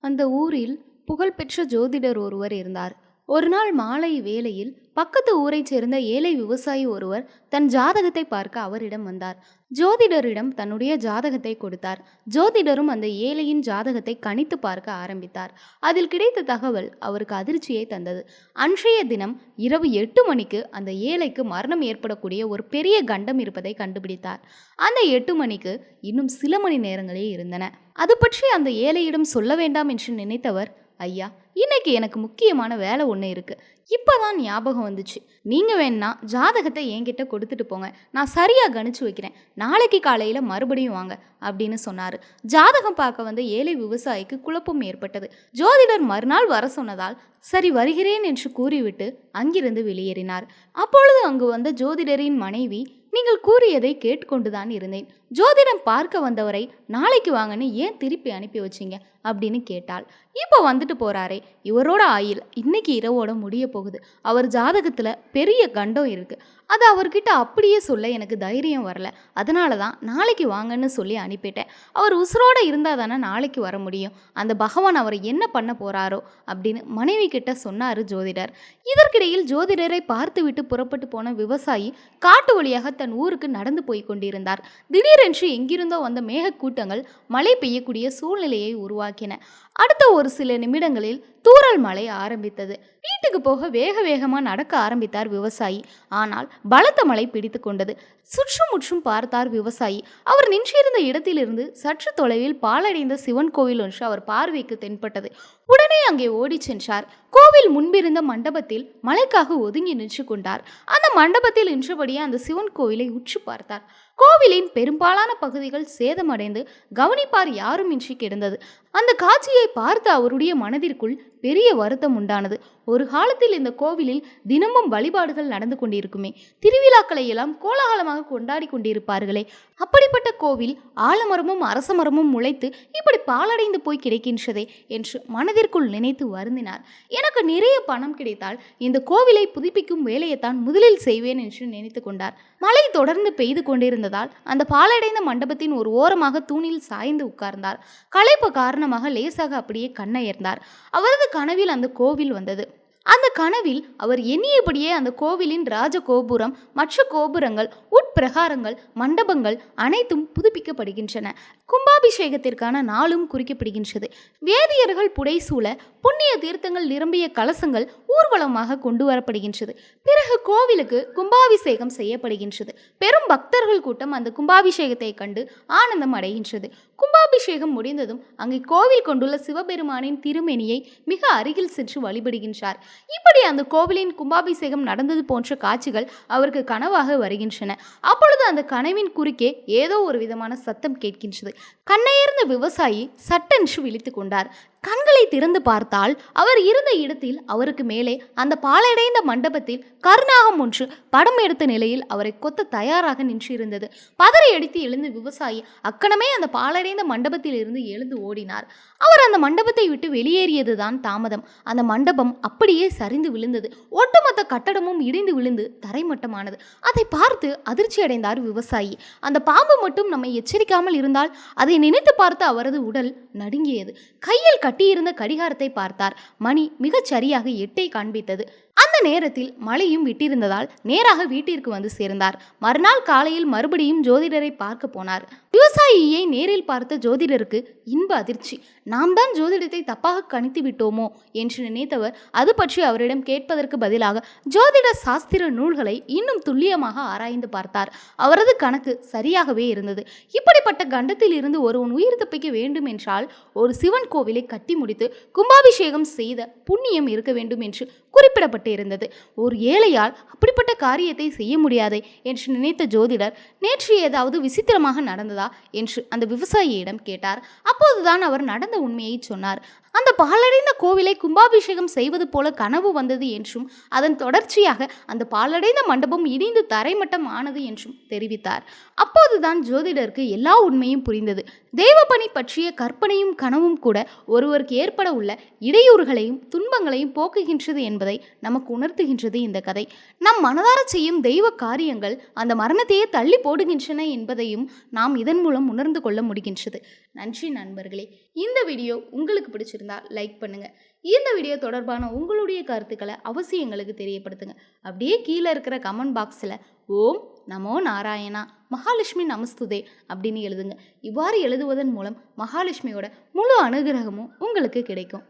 அந்த ஊரில் புகழ்பெற்ற ஜோதிடர் ஒருவர் இருந்தார். ஒரு நாள் மாலை வேளையில் பக்கத்து ஊரைச் சேர்ந்த ஏழை விவசாயி ஒருவர் தன் ஜாதகத்தை பார்க்க அவரிடம் வந்தார். ஜோதிடரிடம் தன்னுடைய ஜாதகத்தை கொடுத்தார். ஜோதிடரும் அந்த ஏழையின் ஜாதகத்தை கணித்து பார்க்க ஆரம்பித்தார். அதில் கிடைத்த தகவல் அவருக்கு அதிர்ச்சியை தந்தது. அன்றைய தினம் இரவு எட்டு மணிக்கு அந்த ஏழைக்கு மரணம் ஏற்படக்கூடிய ஒரு பெரிய கண்டம் இருப்பதை கண்டுபிடித்தார். அந்த எட்டு மணிக்கு இன்னும் சில மணி நேரங்களே இருந்தன. அது பற்றி அந்த ஏழையிடம் சொல்ல வேண்டாம் என்று நினைத்தவர் ஐயா இன்னைக்கு எனக்கு முக்கியமான வேலை ஒன்று இருக்கு. இப்போதான் ஞாபகம் வந்துச்சு. நீங்கள் வேணா ஜாதகத்தை என்கிட்ட கொடுத்துட்டு போங்க. நான் சரியாக கணிச்சு வைக்கிறேன். நாளைக்கு காலையில் மறுபடியும் வாங்க அப்படின்னு சொன்னார். ஜாதகம் பார்க்க வந்த ஏழை விவசாயிக்கு குழப்பம் ஏற்பட்டது. ஜோதிடர் மறுநாள் வர சொன்னதால் சரி வருகிறேன் என்று கூறிவிட்டு அங்கிருந்து வெளியேறினார். அப்பொழுது அங்கு வந்த ஜோதிடரின் மனைவி நீங்கள் கூறியதை கேட்டுக்கொண்டுதான் இருந்தேன். ஜோதிடம் பார்க்க வந்தவரை நாளைக்கு வாங்கன்னு ஏன் திருப்பி அனுப்பி வச்சீங்க? அப்படின்னு கேட்டாள். இப்போ வந்துட்டு போறாரே இவரோட ஆயில் இன்னைக்கு இரவோட முடிய போகுது. அவர் ஜாதகத்தில் பெரிய கண்டம் இருக்கு. அது அவர்கிட்ட அப்படியே சொல்ல எனக்கு தைரியம் வரல. அதனால தான் நாளைக்கு வாங்கன்னு சொல்லி அனுப்பிட்டேன். அவர் உசுரோட இருந்தால் தானே நாளைக்கு வர முடியும். அந்த பகவான் அவரை என்ன பண்ண போறாரோ? அப்படின்னு மனைவி கிட்ட சொன்னார் ஜோதிடர். இதற்கிடையில் ஜோதிடரை பார்த்துவிட்டு புறப்பட்டு போன விவசாயி காட்டு வழியாக தன் ஊருக்கு நடந்து போய் கொண்டிருந்தார். திடீரென்று எங்கிருந்தோ வந்த மேகக்கூட்டங்கள் மழை பெய்யக்கூடிய சூழ்நிலையை உருவாக்கின. அடுத்த ஒரு சில நிமிடங்களில் தூறல் மழை ஆரம்பித்தது. வீட்டுக்கு போக வேக வேகமாக நடக்க ஆரம்பித்தார் விவசாயி. ஆனால் பலத்த மழை பிடித்து கொண்டது. சுற்றுமுற்றும் பார்த்தார் விவசாயி. அவர் நின்றிருந்த இடத்திலிருந்து சற்று தொலைவில் பாலடைந்த சிவன் கோவில் ஒன்று அவர் பார்வைக்கு தென்பட்டது. உடனே அங்கே ஓடிச் சென்றார். கோவில் முன்பிருந்த மண்டபத்தில் மலைக்காக ஒதுங்கி நின்று கொண்டார். அந்த மண்டபத்தில் நின்றபடியே அந்த சிவன் கோவிலை உற்று பார்த்தார். கோவிலின் பெரும்பாலான பகுதிகள் சேதமடைந்து கவனிப்பார் யாருமின்றி கிடந்தது. அந்த காட்சியை பார்த்த அவருடைய மனதிற்குள் பெரிய வருத்தம் உண்டானது. ஒரு காலத்தில் இந்த கோவிலில் தினமும் வழிபாடுகள் நடந்து கொண்டிருக்குமே. திருவிழாக்களை எல்லாம் கோலாகலமாக கொண்டாடி கொண்டிருப்பார்களே. அப்படிப்பட்ட கோவில் ஆலமரமும் அரச மரமும் முளைத்து இப்படி பாலடைந்து போய் கிடைக்கின்றதே என்று மனதிற்குள் நினைத்து வருந்தினார். எனக்கு நிறைய பணம் கிடைத்தால் இந்த கோவிலை புதுப்பிக்கும் வேலையைத்தான் முதலில் செய்வேன் என்று நினைத்து கொண்டார். மழை தொடர்ந்து பெய்து கொண்டிருந்ததால் அந்த பாலடைந்த மண்டபத்தின் ஒரு ஓரமாக தூணில் சாய்ந்து உட்கார்ந்தார். களைப்பு காரணமாக லேசாக அப்படியே கண்ணயர்ந்தார். அவரது கனவில் அந்த கோவில் வந்தது. அந்த கனவில் அவர் எண்ணியபடியே அந்த கோவிலின் ராஜ கோபுரம் மற்ற கோபுரங்கள் உட் பிரகாரங்கள் மண்டபங்கள் அனைத்தும் புதுப்பிக்கப்படுகின்றன. கும்பாபிஷேகத்திற்கான நாளும் குறிக்கப்படுகின்றது. வேதியர்கள் புடைசூழ புண்ணிய தீர்த்தங்கள் நிரம்பிய கலசங்கள் ஊர்வலமாக கொண்டு வரப்படுகின்றது. பிறகு கோவிலுக்கு கும்பாபிஷேகம் செய்யப்படுகின்றது. பெரும் பக்தர்கள் கூட்டம் அந்த கும்பாபிஷேகத்தை கண்டு ஆனந்தம் அடைகின்றது. கும்பாபிஷேகம் முடிந்ததும் அங்கே கோவில் கொண்டுள்ள சிவபெருமானின் திருமேனியை மிக அருகில் சென்று வழிபடுகின்றார். இப்படி அந்த கோவிலின் கும்பாபிஷேகம் நடந்தது போன்ற காட்சிகள் அவருக்கு கனவாக வருகின்றன. அப்பொழுது அந்த கனவின் குறுக்கே ஏதோ ஒரு விதமான சத்தம் கேட்கின்றது. கண்ணையர்ந்த விவசாயி சட்டென்று விழித்து கொண்டார். கண்களை திறந்து பார்த்தால் அவர் இருந்த இடத்தில் அவருக்கு மேலே அந்த பாலடைந்த மண்டபத்தில் கருநாகம் ஒன்று படம் எடுத்த நிலையில் அவரை கொத்த தயாராக நின்றிருந்தது. பதறி அடித்து எழுந்த விவசாயி அக்கணமே அந்த பாலடைந்த மண்டபத்தில் இருந்து எழுந்து ஓடினார். அவர் அந்த மண்டபத்தை விட்டு வெளியேறியதுதான் தாமதம். அந்த மண்டபம் அப்படியே சரிந்து விழுந்தது. ஒட்டுமொத்த கட்டடமும் இடிந்து விழுந்து தரைமட்டமானது. அதை பார்த்து அதிர்ச்சி அடைந்தார் விவசாயி. அந்த பாம்பு மட்டும் நம்மை எச்சரிக்காமல் இருந்தால் அதை நினைத்து பார்த்த அவரது உடல் நடுங்கியது. கையில் கட்டியிருந்த கடிகாரத்தை பார்த்தார். மணி மிகச் சரியாக எட்டை காண்பித்தது. நேரத்தில் மழையும் விட்டிருந்ததால் நேராக வீட்டிற்கு வந்து சேர்ந்தார். மறுநாள் காலையில் மறுபடியும் ஜோதிடரை பார்க்க போனார். விவசாயியை நேரில் பார்த்த ஜோதிடருக்கு இன்ப அதிர்ச்சி. நாம் தான் ஜோதிடத்தை தப்பாக கணித்து விட்டோமோ என்று நினைத்தவர் அது பற்றி அவரிடம் கேட்பதற்கு பதிலாக ஜோதிட சாஸ்திர நூல்களை இன்னும் துல்லியமாக ஆராய்ந்து பார்த்தார். அவரது கணக்கு சரியாகவே இருந்தது. இப்படிப்பட்ட கண்டத்தில் இருந்து ஒருவன் உயிர் தப்பிக்க வேண்டும் என்றால் ஒரு சிவன் கோவிலை கட்டி முடித்து கும்பாபிஷேகம் செய்த புண்ணியம் இருக்க வேண்டும் என்று குறிப்பிடப்பட்டு இருந்தது ஒரு ஏழையால் அப்படிப்பட்ட காரியத்தை செய்ய முடியாதே என்று நினைத்த ஜோதிடர் நேற்று ஏதாவது விசித்திரமாக நடந்ததா? என்று அந்த விவசாயியிடம் கேட்டார். அப்போதுதான் அவர் நடந்த உண்மையை சொன்னார். அந்த பாலடைந்த கோவிலை கும்பாபிஷேகம் செய்வது போல கனவு வந்தது என்றும் அதன் தொடர்ச்சியாக அந்த பாலடைந்த மண்டபம் இடிந்து தரைமட்டம் ஆனது என்றும் தெரிவித்தார். அப்போதுதான் ஜோதிடருக்கு எல்லா உண்மையும் புரிந்தது. தெய்வப்பணி பற்றிய கற்பனையும் கனவும் கூட ஒருவருக்கு ஏற்பட உள்ள இடையூறுகளையும் துன்பங்களையும் போக்குகின்றது என்பதை நமக்கு உணர்த்துகின்றது இந்த கதை. நம் மனதார செய்யும் தெய்வ காரியங்கள் அந்த மரணத்தையே தள்ளி போடுகின்றன என்பதையும் நாம் இதன் மூலம் உணர்ந்து கொள்ள முடிகின்றது. நன்றி நண்பர்களே. இந்த வீடியோ உங்களுக்கு பிடிச்சிருந்தா லைக் பண்ணுங்க. இந்த வீடியோ தொடர்பான உங்களுடைய கருத்துக்களை அவசியம் எங்களுக்கு தெரியப்படுத்துங்க. அப்படியே கீழே இருக்கிற கமெண்ட் பாக்ஸில் ஓம் நமோ நாராயணா மகாலட்சுமி நமஸ்துதே அப்படின்னு எழுதுங்க. இவ்வாறு எழுதுவதன் மூலம் மகாலட்சுமியோட முழு அனுகிரகமும் உங்களுக்கு கிடைக்கும்.